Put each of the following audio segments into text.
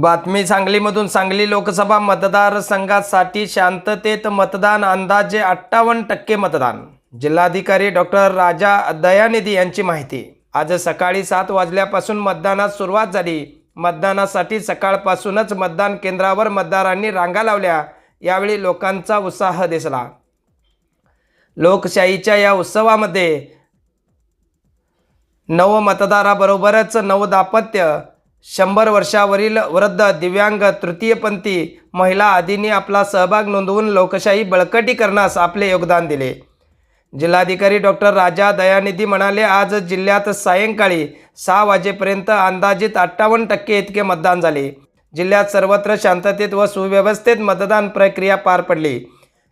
बातमी सांगलीमधून सांगली लोकसभा मतदारसंघासाठी शांततेत मतदान अंदाजे अठ्ठावन्न टक्के मतदान. जिल्हाधिकारी डॉक्टर राजा दयानिधी यांची माहिती. आज सकाळी सात वाजल्यापासून मतदानास सुरुवात झाली. मतदानासाठी सकाळपासूनच मतदान केंद्रावर मतदारांनी रांगा लावल्या. यावेळी लोकांचा उत्साह दिसला. लोकशाहीच्या या उत्सवामध्ये नव मतदाराबरोबरच शंभर वर्षावरील वृद्ध दिव्यांग तृतीयपंथी महिला आदींनी आपला सहभाग नोंदवून लोकशाही बळकटीकरणास आपले योगदान दिले. जिल्हाधिकारी डॉक्टर राजा दयानिधी म्हणाले आज जिल्ह्यात सायंकाळी सहा वाजेपर्यंत अंदाजित अठ्ठावन्न टक्के इतके मतदान झाले. जिल्ह्यात सर्वत्र शांततेत व सुव्यवस्थेत मतदान प्रक्रिया पार पडली.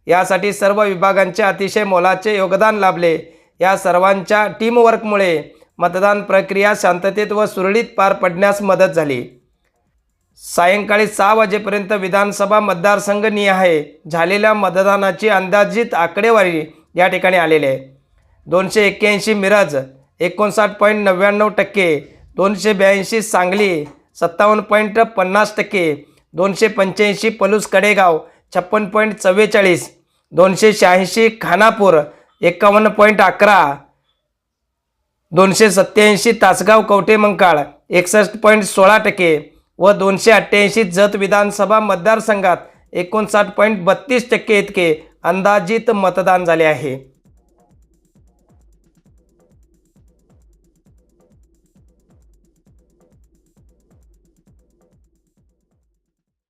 यासाठी सर्व विभागांचे अतिशय मोलाचे योगदान लाभले. या सर्वांच्या टीमवर्कमुळे मतदान प्रक्रिया शांततेत व सुरळीत पार पडण्यास मदत झाली. सायंकाळी सहा वाजेपर्यंत विधानसभा मतदारसंघ निहाय झालेल्या मतदानाची अंदाजित आकडेवारी या ठिकाणी आलेली आहे. दोनशे एक्क्याऐंशी मिरज एकोणसाठ पॉईंट नव्याण्णव टक्के दोनशे ब्याऐंशी सांगली सत्तावन्न पॉईंट पन्नास टक्के दोनशे पंच्याऐंशी पलूस कडेगाव छप्पन पॉईंट चव्वेचाळीस दोनशे शहाऐंशी खानापूर एकावन्न पॉईंट अकरा दोनशे सत्याऐंशी तासगाव कवठे मंकाळ एकसष्ट पॉईंट सोळा टक्के व दोनशे अठ्ठ्याऐंशी जत विधानसभा मतदारसंघात एकोणसाठ पॉईंट बत्तीस टक्के इतके अंदाजित मतदान झाले आहे.